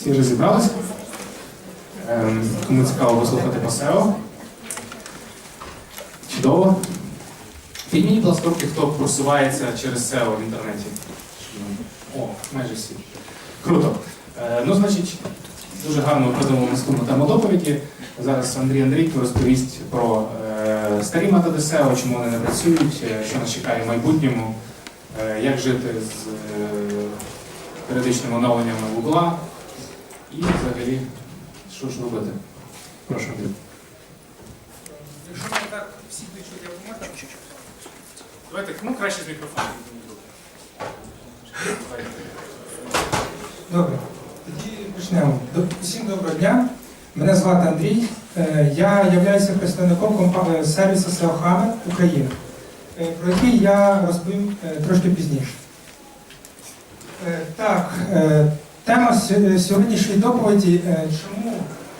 Всі вже зібралися. Ем, Кому цікаво послухати по SEO. Чудово. Підніміть, будь ласка, хто просувається через SEO в інтернеті. О, майже всі. Круто. Е, Ну, значить, дуже гарно придумав наступну тему доповіді. Зараз Андрій Андрійко розповість про е, старі методи SEO, чому вони не працюють, е, що нас чекає в майбутньому, е, як жити з е, періодичними оновленнями Google і взагалі, що ж робити. Прошу Якщо мене так всі чути, як можна. Давайте, ну краще з мікрофоном. Добре, тоді почнемо. Всім доброго дня. Мене звати Андрій. Е, Я являюся представником компа- е, сервісу SEO Hammer України, е, про який я розповім е, трошки пізніше. Так, тема сьогоднішньої доповіді е, чому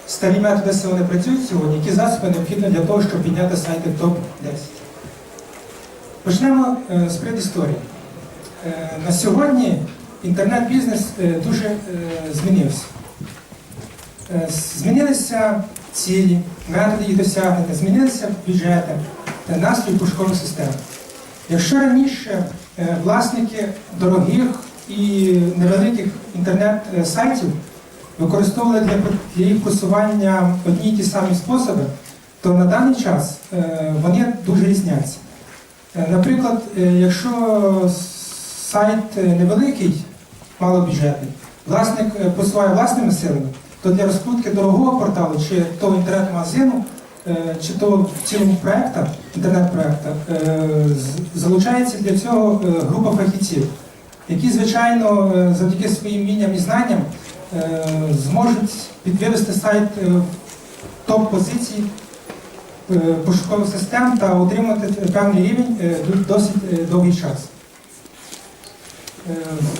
старі методи SEO не працюють сьогодні, які засоби необхідні для того, щоб підняти сайти в топ-10. Почнемо е, з предісторії. Е, На сьогодні інтернет-бізнес е, дуже е, змінився. Е, Змінилися цілі, методи їх досягнення, змінилися бюджети, та настрій пошукових систем. Якщо раніше е, власники дорогих і невеликих інтернет-сайтів використовували для, їх просування одні й ті самі способи, то на даний час е, вони дуже різняться. Е, Наприклад, е, якщо сайт невеликий, малобюджетний, власник просуває власними силами, то для розкрутки дорогого порталу, чи того інтернет-магазину, чи того в цілому проекта, інтернет-проекта, е, залучається для цього група фахівців, які, звичайно, е, завдяки своїм вмінням і знанням е, зможуть підвести сайт е, е, пошукових систем та отримати певний рівень досить довгий час.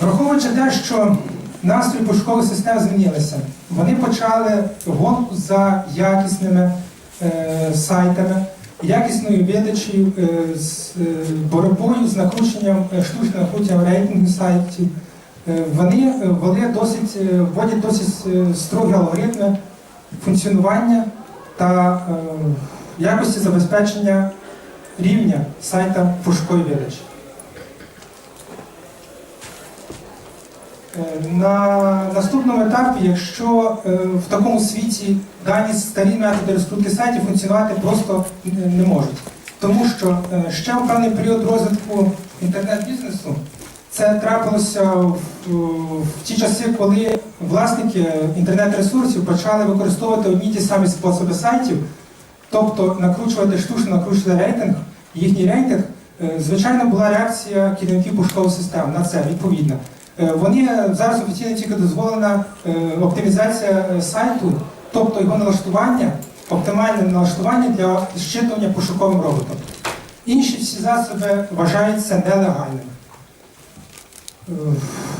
Враховуючи те, що настрої пошукових систем змінилися, вони почали гонку за якісними сайтами, якісною видачею, е, з е, боротьбою з накрученням штучного штучним накрученням рейтингу сайтів. Е, Вони е, ввели досить, е, вводять досить е, строгі алгоритми функціонування та е, якості забезпечення рівня сайта пошукової видачі. Е, На наступному етапі, якщо е, в такому світі дані старі методи розкрутки сайтів функціонувати просто е, не можуть. Тому що е, ще в певний період розвитку інтернет-бізнесу це трапилося в, в ті часи, коли власники інтернет-ресурсів почали використовувати одні ті самі способи сайтів, тобто накручувати штучно накручувати рейтинг, їхній рейтинг. Е, Звичайно, була реакція керівників пошукових систем на це відповідно. Е, Вони зараз офіційно тільки дозволена е, оптимізація е, сайту, тобто його налаштування, оптимальне налаштування для зчитування пошуковим роботом. Інші всі засоби вважаються нелегальними.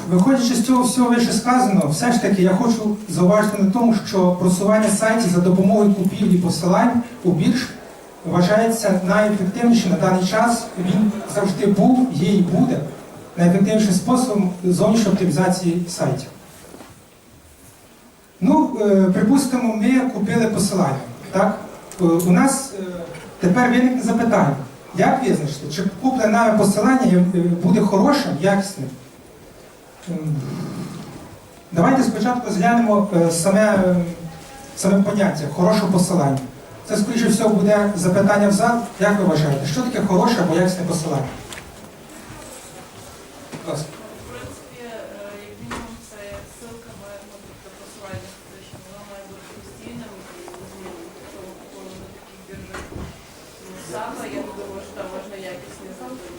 Виходячи з цього всього вище сказано, все ж таки я хочу зауважити на тому, що просування сайтів за допомогою купівлі посилань у бірж вважається найефективнішим на даний час. Він завжди був, є і буде найефективнішим способом зовнішньої оптимізації сайтів. Ну, е, припустимо, ми купили посилання. Так? Е, У нас е, тепер виникне запитання, як визначити, чи куплене нами посилання буде хорошим, якісним? Ем, Давайте спочатку зглянемо саме, саме поняття хорошого посилання. Це, скоріше всього, буде запитання в зал. Як ви вважаєте, що таке хороше або якісне посилання? В принципі, е, як мінімум, це ссылка має бути посилання, що вона має бути постійним і незмінним. Якщо ми купуємо на таких біржах саме, я не думаю, що там можна якісні залишити.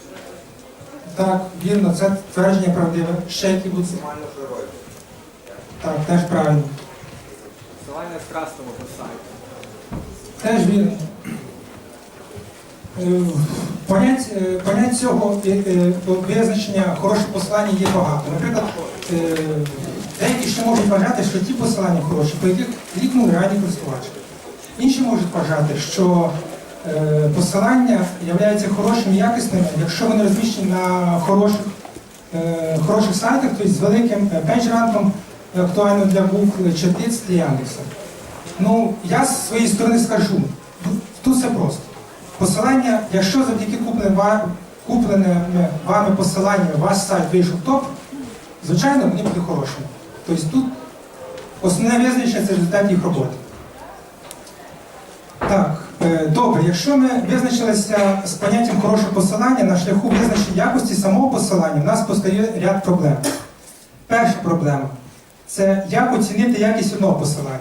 Так, вірно, це твердження правдиве. Ще які будуть? максимально жирою. Так, теж правильно. Посилання з красного сайту. Теж вірно. Е, Понять, е, понять цього е, е, визначення хороше посилання є багато. Наприклад, деякі ще можуть вважати, що ті посилання хороші, по яких клікнув реальний користувач. Інші можуть вважати, що посилання являються хорошими і якісними, якщо вони розміщені на хороших, хороших сайтах, тобто з великим пейджранком, актуально для Google чи Яндекса. Ну, я з своєї сторони скажу, тут все просто. Посилання, якщо завдяки купленим купленими вами посиланнями ваш сайт вийшов топ, звичайно, вони будуть хорошими. Тобто тут основне визначення це результат їх роботи. Так, е, добре, якщо ми визначилися з поняттям хорошого посилання на шляху визначення якості самого посилання, у нас постає ряд проблем. Перша проблема це як оцінити якість одного посилання.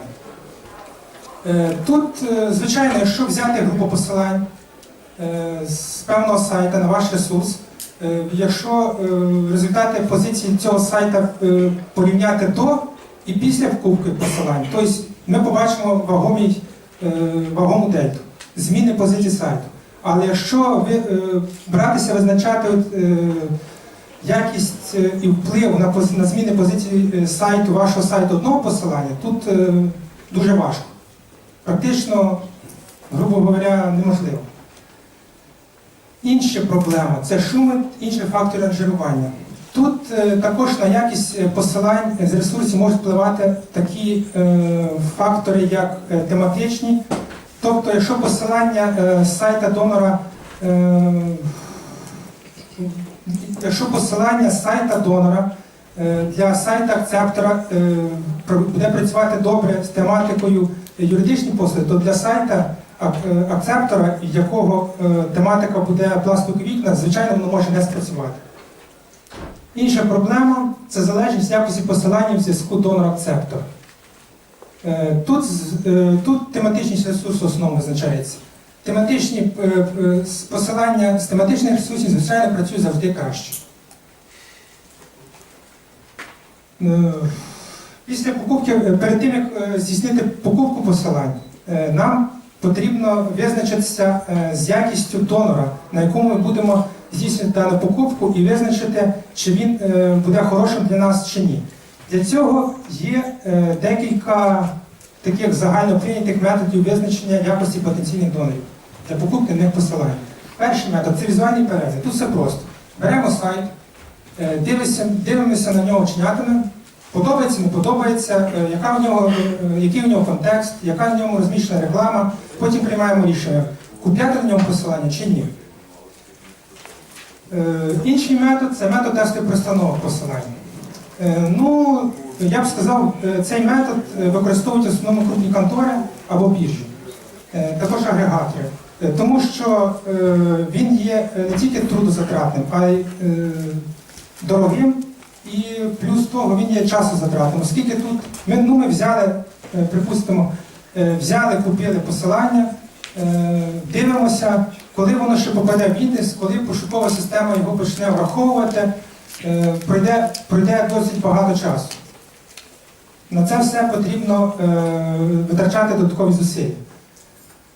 Е, Тут, е, звичайно, якщо взяти групу посилань е, з певного сайта на ваш ресурс, е, якщо е, результати позиції цього сайта е, порівняти до і після вкупки посилань, тобто ми побачимо вагомий, е, вагому дельту, зміни позиції сайту. Але якщо ви е, братися визначати е, якість е, і вплив на, на зміни позиції е, сайту, вашого сайту одного посилання, тут е, дуже важко. Практично, грубо говоря, неможливо. Інша проблема це шуми, інші фактори ранжирування. Тут е, також на якість е, посилань з ресурсів можуть впливати такі е, фактори, як тематичні. Тобто, якщо посилання сайта донора, якщо посилання сайта донора для сайта акцептора буде працювати добре з тематикою юридичні послуги, то для сайта акцептора, якого е, тематика буде пластикові вікна, звичайно, воно може не спрацювати. Інша проблема це залежність якості посилання в зв'язку донор-акцептор. Е, Тут, е, тут тематичність ресурсу основно визначається. Тематичні е, е, посилання з тематичних ресурсів, звичайно, працюють завжди краще. Е, Після покупки, е, перед тим як е, здійснити покупку посилань, е, нам потрібно визначитися е, з якістю донора, на якому ми будемо здійснювати дану покупку, і визначити, чи він е, буде хорошим для нас чи ні. Для цього є е, декілька таких загальноприйнятих методів визначення якості потенційних донорів для покупки них посилань. Перший метод це візуальний перегляд. Тут все просто. Беремо сайт, дивимося, дивимося на нього чинятиме, подобається, не подобається, яка в нього, який в нього контекст, яка в ньому розміщена реклама, потім приймаємо рішення, купляти на ньому посилання чи ні. Е, Інший метод це метод тестових простановок посилання. Е, Ну, я б сказав, е, цей метод використовують в основному крупні контори або біржі, також агрегатори. Тому що він є не тільки трудозатратним, а й дорогим, і плюс того він є часозатратним. Оскільки тут ми, ну, ми взяли, припустимо, взяли, купили посилання, е, дивимося, коли воно ще попаде в індекс, коли пошукова система його почне враховувати, е, пройде, пройде досить багато часу. На це все потрібно е, витрачати додаткові зусилля.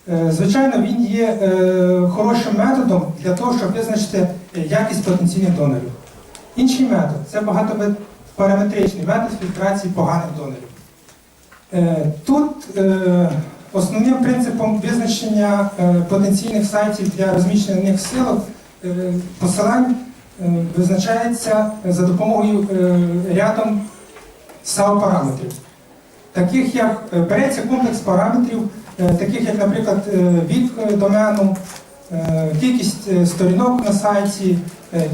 Е, Звичайно, він є е, хорошим методом для того, щоб визначити е, якість потенційних донорів. Інший метод це багатопараметричний метод фільтрації поганих донорів. Е, Тут е, основним принципом визначення е, потенційних сайтів для розміщення них силок посилань визначається за допомогою рядом SAO-параметрів. Таких як береться комплекс параметрів, таких як, наприклад, вік домену, кількість сторінок на сайті,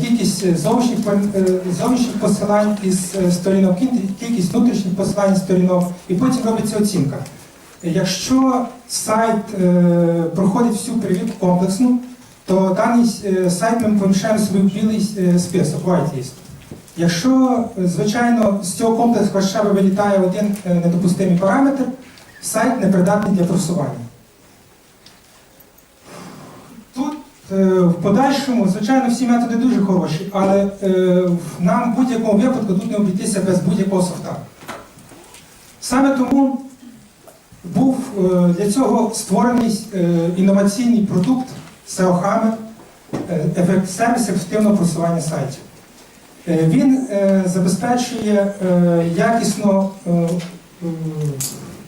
кількість е, зовнішніх, е, зовнішніх посилань із е, сторінок, кількість внутрішніх посилань з сторінок, і потім робиться оцінка. Якщо сайт е, проходить всю перевірку комплексну, то даний е, сайт ми поміщаємо собі в білий е, список, whitelist. Якщо, е, звичайно, з цього комплексу хоча вилітає один е, недопустимий параметр, сайт непридатний для просування. Тут е, в подальшому, звичайно, всі методи дуже хороші, але е, нам в будь-якому випадку тут не обійтися без будь-якого софта. Саме тому був е, для цього створений е, інноваційний продукт SEO Hammer, е, сервіс ефективного просування сайтів. Е, Він е, забезпечує е, якісно е, е,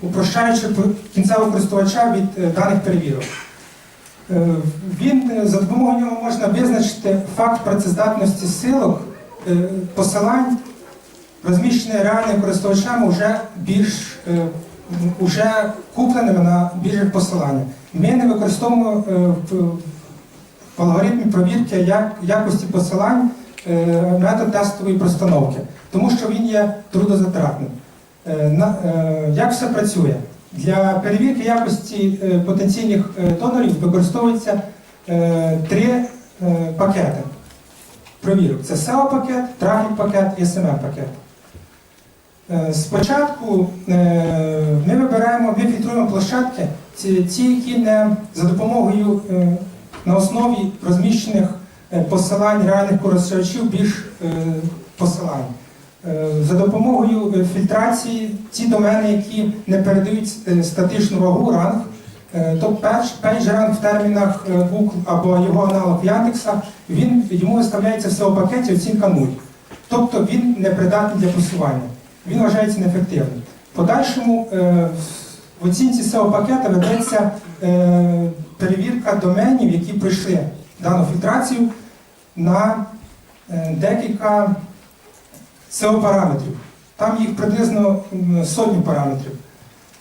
упрощаючи кінцевого користувача від е, даних перевірок. Е, Він е, за допомогою нього можна визначити факт працездатності силок, е, посилань розміщені реальними користувачами вже більш уже купленими на більших посиланнях. Ми не використовуємо в- алгоритмі провірки як, якості посилань метод тестової простановки, тому що він є трудозатратним. Як все працює? Для перевірки якості е, потенційних е, донорів використовується е, три пакети провірок. Це SEO-пакет, трафік-пакет і SMM-пакет. Е, Спочатку ми вибираємо, ми фільтруємо площадки, ці, які не за допомогою на основі розміщених посилань реальних користувачів більш посилань. Е, За допомогою е, фільтрації ті домени, які не передають е, статичну вагу ранг, то перш пейдж-ранг в термінах Google або його аналог Яндекса, він, йому виставляється все у пакеті оцінка 0. Тобто він не придатний для просування. Він вважається неефективним. В подальшому в оцінці SEO пакета ведеться перевірка доменів, які пройшли дану фільтрацію на декілька SEO параметрів. Там їх приблизно сотні параметрів.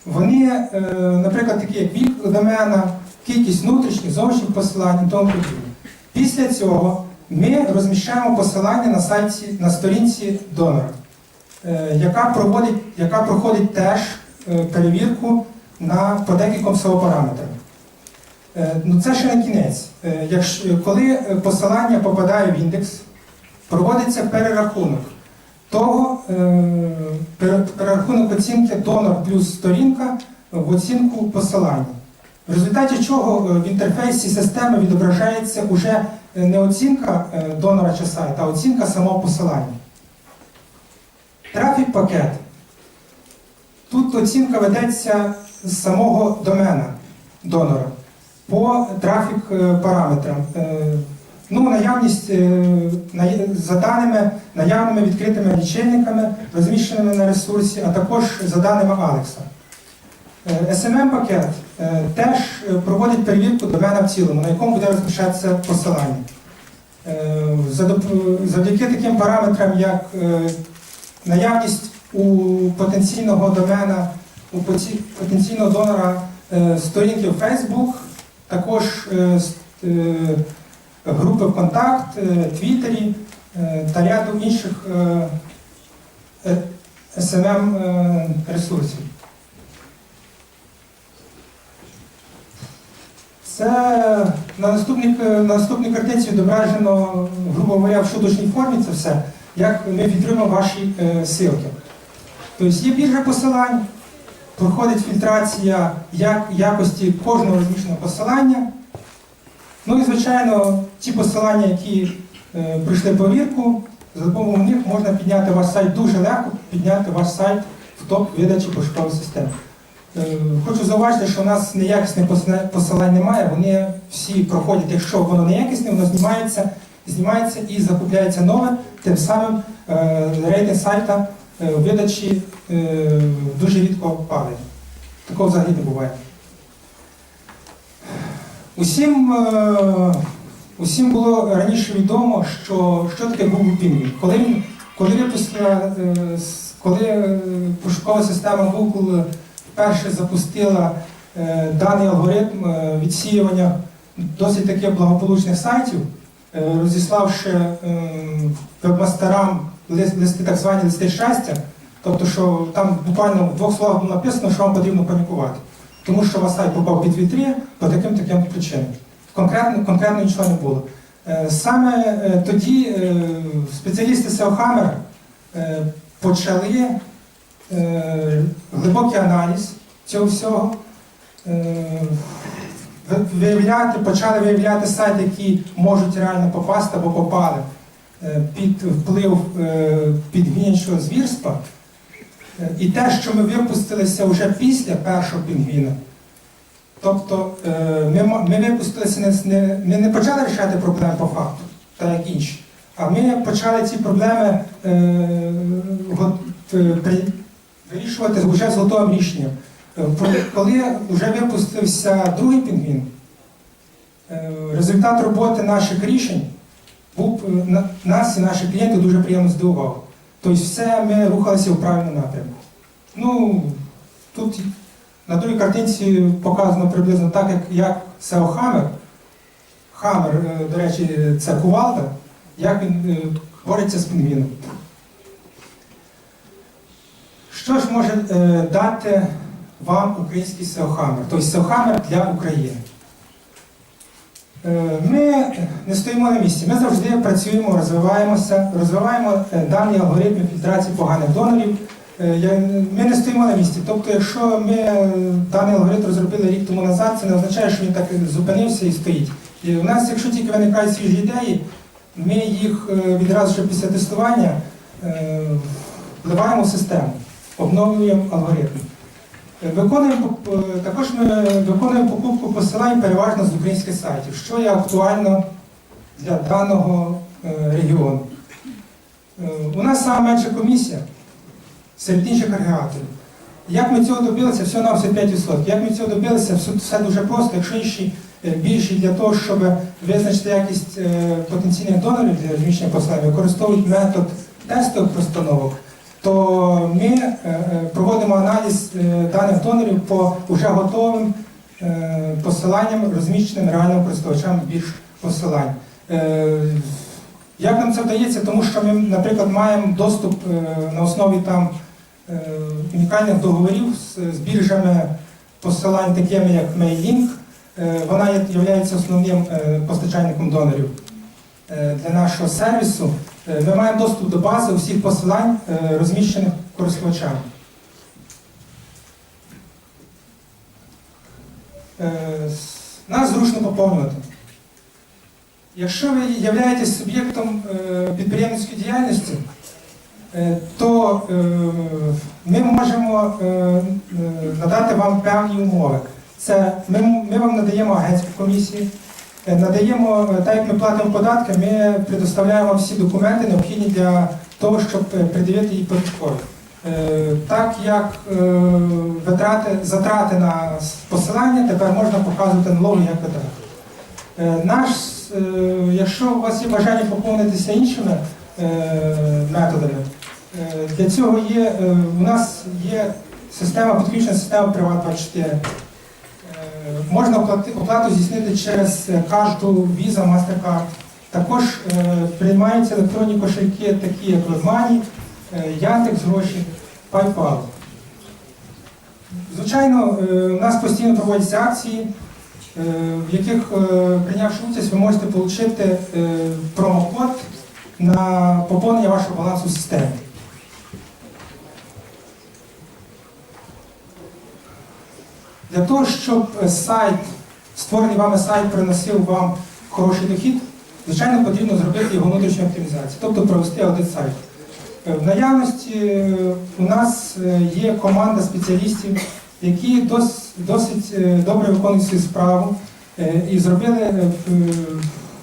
Вони, е, наприклад, такі як вік домена, кількість внутрішніх, зовнішніх посилань і тому подібне. Після цього ми розміщаємо посилання на сайті на сторінці донора, е, яка проводить, яка проходить теж е, перевірку на по декільком SEO параметрам. Ну, це ще не кінець. Якщо, коли посилання попадає в індекс, проводиться перерахунок того е, перерахунок оцінки донор плюс сторінка в оцінку посилання. В результаті чого е, в інтерфейсі системи відображається уже е, не оцінка донора чи сайта, а оцінка самого посилання. Трафік пакет. Тут оцінка ведеться з самого домена донора по трафік параметрам. Ну, наявність е, за даними наявними відкритими лічильниками, розміщеними на ресурсі, а також за даними Алекса. SMM-пакет е, теж е, проводить перевірку домена в цілому, на якому буде розміщатися посилання. Завдяки таким параметрам, як наявність у потенційного домена, у потенційного донора сторінки в Facebook, також групи ВКонтакт, е, Твіттері е, та ряду інших е, ресурсів. Це на наступній, на наступній картинці відображено, грубо говоря, в шуточній формі це все, як ми фільтруємо ваші е, ссылки. Тобто є біржа посилань, проходить фільтрація як, якості кожного розміщеного посилання. Ну і, звичайно, ті посилання, які е, пройшли повірку, за допомогою них можна підняти ваш сайт дуже легко, підняти ваш сайт в топ видачі пошукової системи. Е, Хочу зауважити, що у нас неякісних посила- посилань немає, вони всі проходять, якщо воно неякісне, воно знімається, знімається і закупляється нове, тим самим е, рейтинг сайта е, видачі е, дуже рідко падає. Такого взагалі не буває. Усім, е, усім було раніше відомо, що, що таке Google Penguin. Коли, коли випустила, е, коли е, пошукова система Google вперше запустила даний алгоритм відсіювання досить таких благополучних сайтів, розіславши вебмастерам листи, так звані листи щастя, тобто, що там буквально в двох словах було написано, що вам потрібно панікувати. Тому що ваш сайт попав під вітрі по таким таким причинам. Конкретно, конкретно нічого не було. Е, Саме е, тоді е, спеціалісти е, почали глибокий аналіз цього всього, виявляти, почали виявляти сайти, які можуть реально попасти або попали під вплив підгінячого звірства. І те, що ми випустилися вже після першого пінгвіна, тобто е, ми, випустилися, не, ми не почали рішати проблеми по факту, так як інші, а ми почали ці проблеми е, е, вирішувати вже з готовим рішенням. Коли вже випустився другий пінгвін, результат роботи наших рішень був на- нас і наших клієнтів дуже приємно здивував. Тобто все ми рухалися в правильному напрямку. Ну, тут на другій картинці показано приблизно так, як, як SEO Hammer. Хаммер, е, до речі, це кувалда, як він е, бореться з пінгвіном. Що ж може е, дати вам український SEO Тобто SEO для України? Е, Ми не стоїмо на місці, ми завжди працюємо, розвиваємося, розвиваємо е, дані алгоритми фільтрації поганих донорів. Е, Ми не стоїмо на місці. Тобто, якщо ми даний алгоритм розробили рік тому назад, це не означає, що він так зупинився і стоїть. І у нас, якщо тільки виникають свіжі ідеї, ми їх відразу ж після тестування вливаємо в систему, обновлюємо алгоритм. Виконуємо, е, також ми виконуємо покупку посилань переважно з українських сайтів, що є актуально для даного е, регіону. Е, У нас саме менша комісія серед інших агрегаторів. Як ми цього добилися, все на все 5%. Як ми цього добилися, все, дуже просто. Якщо інші більші для того, щоб визначити якість потенційних донорів для розміщення посилань, використовують метод тестових постановок, то ми е, е, проводимо аналіз е, даних донорів по вже готовим посиланням, розміщеним реальним користувачам більш посилань. Як нам це вдається? Тому що ми, наприклад, маємо доступ на основі там унікальних договорів з, біржами посилань, такими як Mailink. Вона є основним постачальником донорів для нашого сервісу. Е, Ми маємо доступ до бази усіх посилань, е, розміщених користувачами. Е, Нас зручно поповнювати. Якщо ви являєтесь суб'єктом підприємницької діяльності, то ми можемо надати вам певні умови. Це ми, вам надаємо агентську комісію, надаємо, е, так як ми платимо податки, ми предоставляємо всі документи, необхідні для того, щоб е, придивити її податкові. Е, Так як е, витрати, затрати на посилання тепер можна показувати налоги як витрати. Е, Наш, е, якщо у вас є бажання поповнитися іншими е, методами, е, для цього є, е, у нас є система, підключена система Приват24. Е, Можна оплату здійснити через е, карту Visa, MasterCard. Також е, приймаються електронні кошельки, такі як WebMoney, е, Яндекс гроші, PayPal. Звичайно, у нас постійно проводяться акції, в яких, прийнявши участь, ви можете отримати промокод на поповнення вашого балансу в Для того, щоб е, сайт, створений вами сайт приносив вам хороший дохід, звичайно, потрібно зробити його внутрішню оптимізацію, тобто провести аудит сайту. Е, В наявності е, у нас є команда спеціалістів, які дос- досить добре виконують свою справу і зробили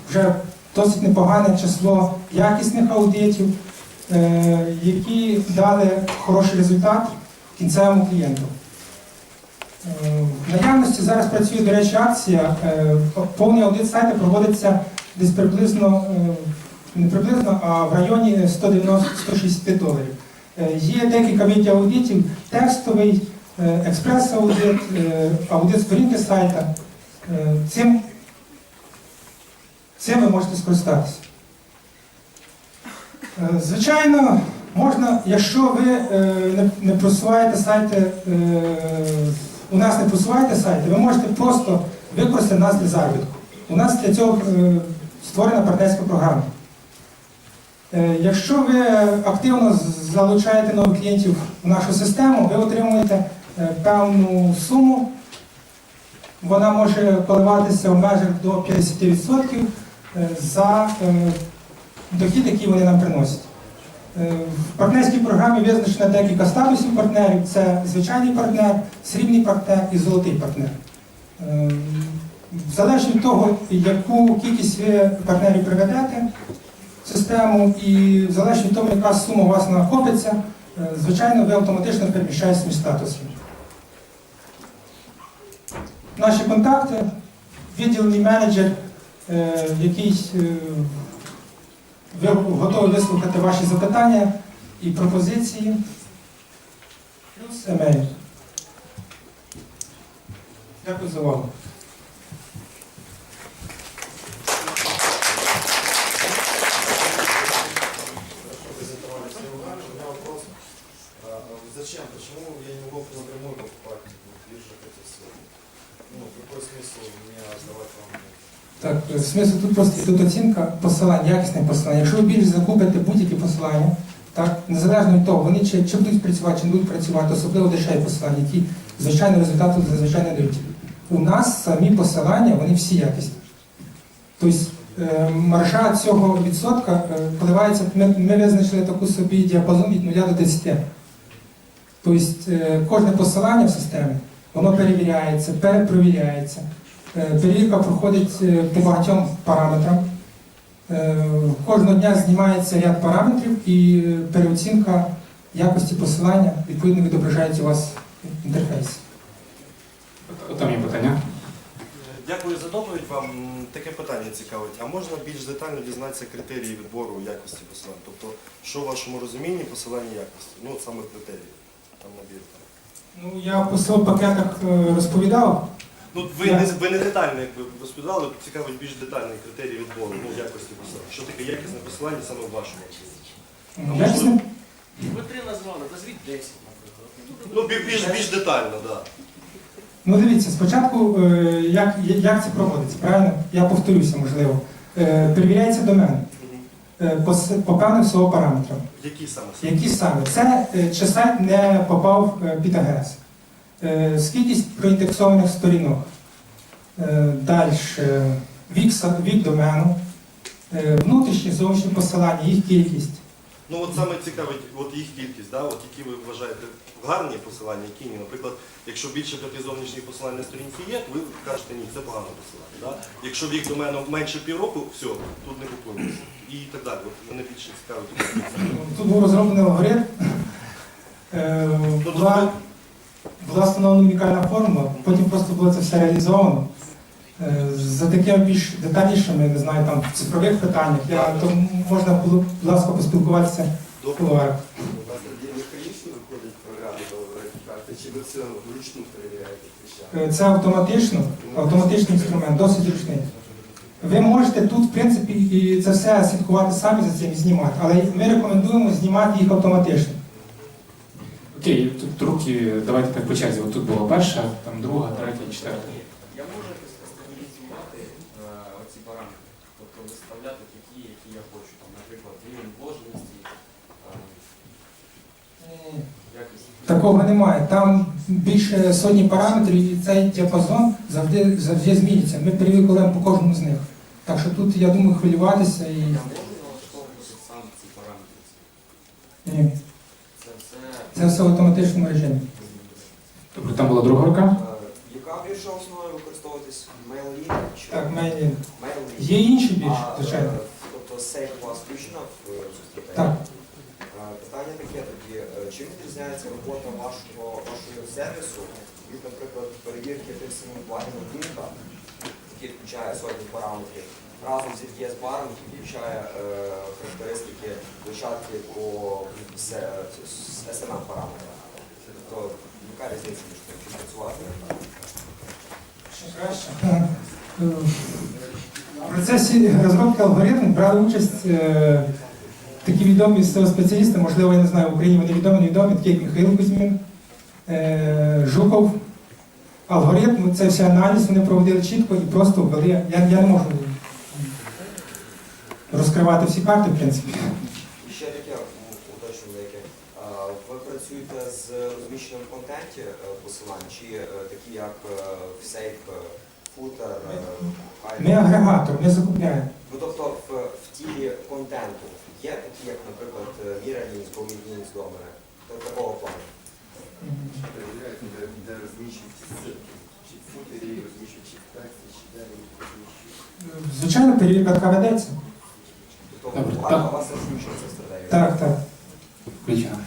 вже досить непогане число якісних аудитів, які дали хороший результат кінцевому клієнту. В наявності зараз працює, до речі, акція. е, Повний аудит сайту проводиться десь приблизно, е, не приблизно, а в районі 190-160 доларів. Е, Є декілька видів аудитів, текстовий, експрес-аудит, аудит сторінки сайта. Цим, цим ви можете скористатися. Звичайно, можна, якщо ви не, просуваєте сайти, у нас не просуваєте сайти, ви можете просто використати нас для заробітку. У нас для цього е, створена партнерська програма. Е, Якщо ви активно залучаєте нових клієнтів в нашу систему, ви отримуєте е, певну суму. Вона може коливатися в межах до 50% е, за дохід, який вони нам приносять. Е, В партнерській програмі визначено декілька статусів партнерів. Це звичайний партнер, срібний партнер і золотий партнер. Е, Залежно від того, яку кількість ви партнерів приведете в систему, і залежно від того, яка сума у вас накопиться, е, звичайно, ви автоматично переміщаєтесь між статусами. Наші контакти, відділений менеджер, який ви готові вислухати ваші запитання і пропозиції плюс емейл. Дякую за увагу. презентовали все угары. У меня вопрос. А, Зачем? Почему я не могу напрямую покупать в биржах эти ссылки? Ну, какой смысл мне отдавать вам? Так, е, смисл тут просто тут оцінка посилань, якісне посилання. Якщо ви більше закупите будь-які посилання, так, незалежно від того, вони чи, чи будуть працювати, чи не будуть працювати, особливо дешеві посилання, які звичайно результату зазвичай не дають. У нас самі посилання, вони всі якісні. Тобто е, маржа цього відсотка е, коливається, ми, ми визначили таку собі діапазон від 0 до 10. Тобто е, кожне посилання в системі, воно перевіряється, перепровіряється. Е, Перевірка проходить е, по багатьом параметрам. Е, Кожного дня знімається ряд параметрів і переоцінка якості посилання відповідно відображається у вас в інтерфейсі. Там є питання. Дякую за доповідь. Вам таке питання цікавить. А можна більш детально дізнатися критерії відбору якості посилань? Тобто, що в вашому розумінні посилання якості? Ну, от саме критерії. Там набір. Ну, я по пакетах розповідав. Ну, ви, не, ви не детально якби розповідали, цікавить більш детальний критерій відбору, ну, якості посилань. Що таке якісне посилання саме в вашому розумінні? Якісне, Ви три назвали, назвіть 10, наприклад. Ну, бі- більш, більш детально, так. Да. Ну дивіться, спочатку е, як, як це проводиться, правильно? Я повторюся, можливо. Е, Перевіряється домен Мгм. е, по, с- по певним всього параметрам. Які саме? Які саме? Це е, чи сайт не попав е, під АГС. Е, Скількість проіндексованих сторінок. Далі вік, домену, е, внутрішні зовнішні посилання, їх кількість. Ну от саме цікавить от їх кількість, да? от які ви вважаєте гарні посилання, які ні. Наприклад, якщо більше п'яти зовнішніх посилань на сторінці є, ви кажете, ні, це погане посилання. Да? Якщо вік до мене менше півроку, все, тут не купуємо. І так далі. От мене більше цікавить. Тут був розроблений алгоритм. Була, встановлена унікальна формула, потім просто було це все реалізовано. Е, За такими більш детальнішими, не знаю, там в цифрових питаннях, я, то можна було, будь ласка, поспілкуватися в кулуарах. У вас тоді механічно виходить програма до верифікації, чи ви все вручну перевіряєте? Це автоматично, автоматичний інструмент, досить зручний. Ви можете тут, в принципі, і це все слідкувати самі за цим і знімати, але ми рекомендуємо знімати їх автоматично. Окей, тут руки, давайте так по черзі. От тут була перша, там друга, третя, четверта. Я можу якось кастомізувати е, оці параметри, тобто виставляти такі, які я хочу. Там, наприклад, рівень вложеності, е. Такого немає. Там більше сотні параметрів і цей діапазон завжди, завжди зміниться. Ми перевіряємо по кожному з них. Так що тут, я думаю, хвилюватися і Я можу налаштовувати сам ці параметри. ні. Це все Це все в режимі. Добре, там була друга рука. Яка біржа основою використовуватись? MailLink чи Так, мене є інші більш, звичайно. е, Тобто сейф у вас включена в стратегію? Так. Питання таке тоді, е, чим відрізняється робота вашого, вашого сервісу від, наприклад, перевірки тих самих плагінів Лінка, який включає сотні параметрів, разом з ETS баром, який включає е, характеристики площадки по SMM параметрах. Тобто, яка різниця між тим, чи працювати? Що краще? В процесі розробки алгоритму брали участь е, такі відомі спеціалісти, можливо, я не знаю, в Україні вони відомі, невідомі, такі як Михайло Кузьмін, е, Жуков. Алгоритм, це все аналіз вони проводили чітко і просто ввели. Я, я не можу розкривати всі карти, в принципі. І ще таке м, уточнення яке. А, Ви працюєте з розміщенням в контенті е, посилань, чи е, такі як е, Safe, е, Ми агрегатор, ми закупляємо. Ну тобто в, в тілі контенту є такі, як, наприклад, Miralinks, Bomidlinks, Домери, Тобто такого плану. Перевіряєте, де, де розміщують ссылки. Чи в футері розміщують, чи в тексті, чи де вони розміщують. Звичайно, перевірка така ведеться. Тобто Добре, у так. у вас це стратегія? Так, так. Включена.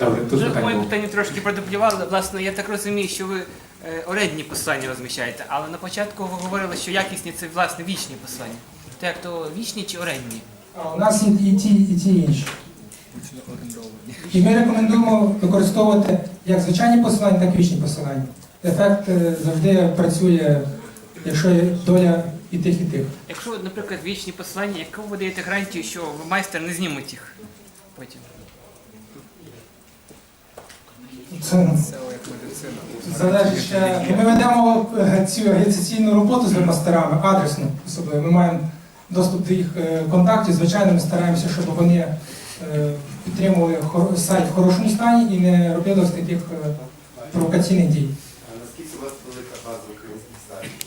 Добре, тут Вже питання моє було. питання трошки продублювали. Власне, я так розумію, що ви е, орендні посилання розміщаєте, але на початку ви говорили, що якісні це власне вічні посилання. То як то вічні чи орендні? А у нас і, і ті, і ті інші. І ми рекомендуємо використовувати як звичайні посилання, так і вічні посилання. Ефект е, завжди працює, якщо є доля і тих, і тих. Якщо, наприклад, вічні посилання, яку ви даєте гарантію, що майстер не знімуть їх потім? Це залежить ще. Ми ведемо е, цю агітаційну роботу з вебмастерами, адресну особливо. Ми маємо доступ до їх е, контактів. Звичайно, ми стараємося, щоб вони е, підтримували сайт в хорошому стані і не робили ось таких провокаційних дій. Наскільки у вас велика база українських сайтів?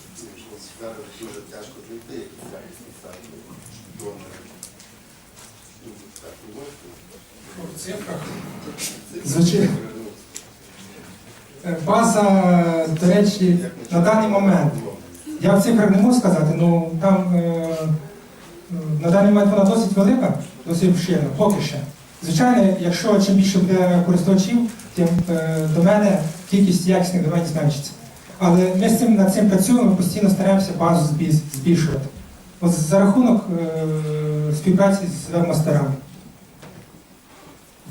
Зараз дуже тяжко знайти якісь якісні сайти. Донори. Ну? В цифрах. Звичайно. Е, База, до речі, на даний момент. Я в цифрах не можу сказати, ну там е, на даний момент вона досить велика, досить обширна, поки що. Звичайно, якщо чим більше буде користувачів, тим е, до мене кількість якісних доменів зменшиться. Але ми з цим над цим працюємо, постійно стараємося базу збільшувати. От за рахунок співпраці з вебмастерами.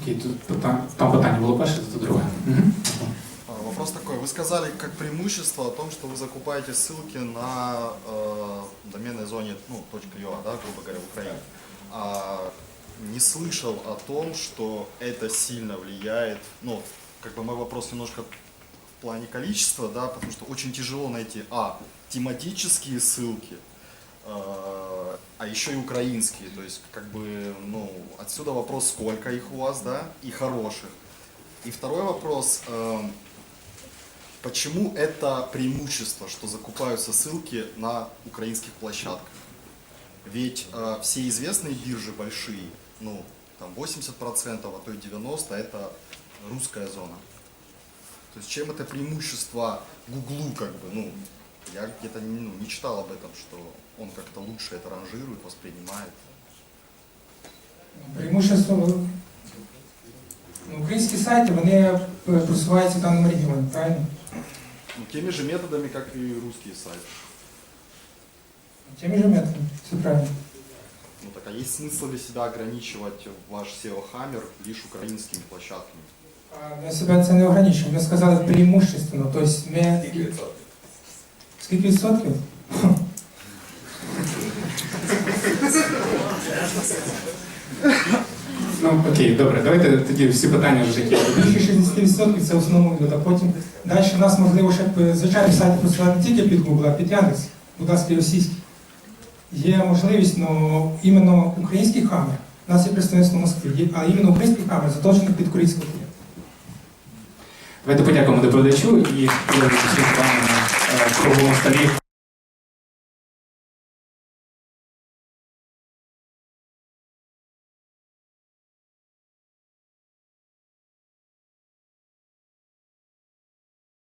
Окей, тут там питання було перше, тут друге. Вопрос такой. Вы сказали как преимущество о том, что вы закупаете ссылки на э, доменной зоне ну, .ua, да, грубо говоря, в Украине. А, не слышал о том, что это сильно влияет, ну, как бы мой вопрос немножко в плане количества, да, потому что очень тяжело найти, а, тематические ссылки, э, а еще и украинские, то есть, как бы, ну, отсюда вопрос, сколько их у вас, да, и хороших. И второй вопрос, эм, почему это преимущество, что закупаются ссылки на украинских площадках? Ведь э, все известные биржи большие, ну, там 80%, а то и 90% это русская зона. То есть чем это преимущество Гуглу, как бы, ну, я где-то не, ну, не читал об этом, что он как-то лучше это ранжирует, воспринимает. Преимущество ну, українські сайти вони е, просуваються в даному регіоні, правильно? Ну, теми же методами, как и русские сайты. Тими же методами, все правильно. Ну так а есть смысл ли себя ограничивать ваш SEO-хаммер лишь украинскими площадками? А Ми себе це не ограничуємо. Ми сказали преимущественно. Тобто ми... Скільки відсотків? Скільки відсотків? Ну окей, добре, давайте тоді всі питання вже які. Більше 60% це в основному люди, а потім далі в нас можливо ще б, звичайно сайти просувати не тільки під Google, а під Яндекс, будь ласка, і російські. Є можливість, ну іменно український хамер, у нас є представництво в Москві, а іменно український хамер заточений під корейський клієнт. Давайте подякуємо доповідачу і вами на е, круглому столі.